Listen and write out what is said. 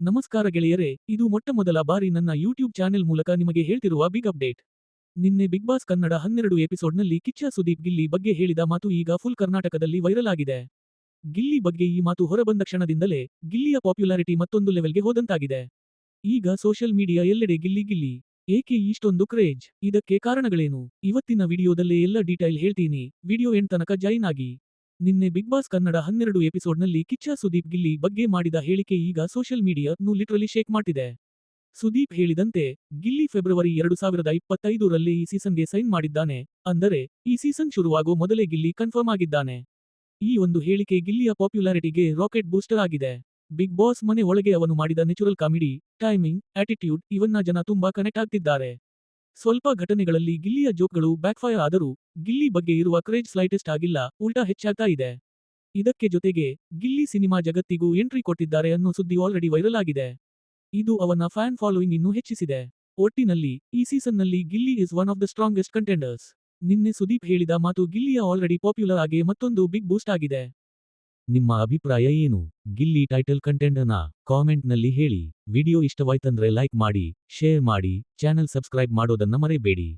ನಮಸ್ಕಾರ ಗೆಳೆಯರೇ, ಇದು ಮೊಟ್ಟಮೊದಲ ಬಾರಿ ನನ್ನ ಯೂಟ್ಯೂಬ್ ಚಾನೆಲ್ ಮೂಲಕ ನಿಮಗೆ ಹೇಳ್ತಿರುವ ಬಿಗ್ ಅಪ್ಡೇಟ್ ನಿನ್ನೆ ಬಿಗ್ ಬಾಸ್ ಕನ್ನಡ ಹನ್ನೆರಡು ಎಪಿಸೋಡ್ನಲ್ಲಿ ಕಿಚ್ಚ ಸುದೀಪ್ ಗಿಲ್ಲಿ ಬಗ್ಗೆ ಹೇಳಿದ ಮಾತು ಈಗ ಫುಲ್ ಕರ್ನಾಟಕದಲ್ಲಿ ವೈರಲ್ ಆಗಿದೆ. ಗಿಲ್ಲಿ ಬಗ್ಗೆ ಈ ಮಾತು ಹೊರಬಂದ ಕ್ಷಣದಿಂದಲೇ ಗಿಲ್ಲಿಯ ಪಾಪ್ಯುಲಾರಿಟಿ ಮತ್ತೊಂದು ಲೆವೆಲ್ಗೆ ಹೋದಂತಾಗಿದೆ. ಈಗ ಸೋಷಿಯಲ್ ಮೀಡಿಯಾ ಎಲ್ಲೆಡೆ ಗಿಲ್ಲಿ ಗಿಲ್ಲಿ. ಏಕೆ ಇಷ್ಟೊಂದು ಕ್ರೇಜ್ ಇದಕ್ಕೆ ಕಾರಣಗಳೇನು? ಇವತ್ತಿನ ವಿಡಿಯೋದಲ್ಲೇ ಎಲ್ಲ ಡೀಟೈಲ್ ಹೇಳ್ತೀನಿ. ವಿಡಿಯೋ ಎಂಡ್ ತನಕ ಜಾಯಿನ್ ಆಗಿ. ನಿನ್ನೆ ಬಿಗ್ ಬಾಸ್ ಕನ್ನಡ ಹನ್ನೆರಡು ಎಪಿಸೋಡ್ನಲ್ಲಿ ಕಿಚ್ಚ ಸುದೀಪ್ ಗಿಲ್ಲಿ ಬಗ್ಗೆ ಮಾಡಿದ ಹೇಳಿಕೆ ಈಗ ಸೋಷಿಯಲ್ ಮೀಡಿಯಾನ್ನು ಲಿಟ್ರಲಿ ಶೇಕ್ ಮಾಡಿದೆ ಸುದೀಪ್ ಹೇಳಿದಂತೆ, ಗಿಲ್ಲಿ ಫೆಬ್ರವರಿ ಎರಡು ಸಾವಿರದ ಇಪ್ಪತ್ತೈದರಲ್ಲಿ ಈ ಸೀಸನ್ಗೆ ಸೈನ್ ಮಾಡಿದ್ದಾನೆ, ಅಂದರೆ ಈ ಸೀಸನ್ ಶುರುವಾಗೋ ಮೊದಲೇ ಗಿಲ್ಲಿ ಕನ್ಫರ್ಮ್ ಆಗಿದ್ದಾನೆ. ಈ ಒಂದು ಹೇಳಿಕೆ ಗಿಲ್ಲಿಯ ಪಾಪ್ಯುಲಾರಿಟಿಗೆ ರಾಕೆಟ್ ಬೂಸ್ಟರ್ ಆಗಿದೆ. ಬಿಗ್ ಬಾಸ್ ಮನೆ ಒಳಗೆ ಅವನು ಮಾಡಿದ ನ್ಯಾಚುರಲ್ ಕಾಮಿಡಿ, ಟೈಮಿಂಗ್, ಆಟಿಟ್ಯೂಡ್, ಇವನ್ನ ಜನ ತುಂಬಾ ಕನೆಕ್ಟ್ ಆಗ್ತಿದ್ದಾರೆ. ಸ್ವಲ್ಪ ಘಟನೆಗಳಲ್ಲಿ ಗಿಲ್ಲಿಯ ಜೋಕ್ಗಳು ಬ್ಯಾಕ್ಫೈರ್ ಆದರೂ ಗಿಲ್ಲಿ ಬಗ್ಗೆ ಇರುವ ಕ್ರೇಜ್ ಸ್ಲೈಟೆಸ್ಟ್ ಆಗಿಲ್ಲ, ಉಲ್ಟಾ ಹೆಚ್ಚಾಗ್ತಾ ಇದೆ. ಇದಕ್ಕೆ ಜೊತೆಗೆ ಗಿಲ್ಲಿ ಸಿನಿಮಾ ಜಗತ್ತಿಗೂ ಎಂಟ್ರಿ ಕೊಟ್ಟಿದ್ದಾರೆ ಅನ್ನೋ ಸುದ್ದಿ ಆಲ್ರೆಡಿ ವೈರಲ್ ಆಗಿದೆ. ಇದು ಅವನ ಫ್ಯಾನ್ ಫಾಲೋಯಿಂಗ್ ಇನ್ನೂ ಹೆಚ್ಚಿಸಿದೆ. ಒಟ್ಟಿನಲ್ಲಿ ಈ ಸೀಸನ್ನಲ್ಲಿ Gilli is one of the strongest contenders ನಿನ್ನೆ ಸುದೀಪ್ ಹೇಳಿದ ಮಾತು ಗಿಲ್ಲಿಯ ಆಲ್ರೆಡಿ ಪಾಪ್ಯುಲರ್ ಆಗಿ ಮತ್ತೊಂದು ಬಿಗ್ ಬೂಸ್ಟ್ ಆಗಿದೆ. ನಿಮ್ಮ ಅಭಿಪ್ರಾಯ ಏನು? ಗಿಲ್ಲಿ ಟೈಟಲ್ ಕಂಟೆಂಟನ ಕಾಮೆಂಟ್ನಲ್ಲಿ ಹೇಳಿ. ವಿಡಿಯೋ ಇಷ್ಟವಾಯ್ತಂದ್ರೆ ಲೈಕ್ ಮಾಡಿ ಶೇರ್ ಮಾಡಿ ಚಾನೆಲ್ ಸಬ್ಸ್ಕ್ರೈಬ್ ಮಾಡೋದನ್ನ ಮರೆಯಬೇಡಿ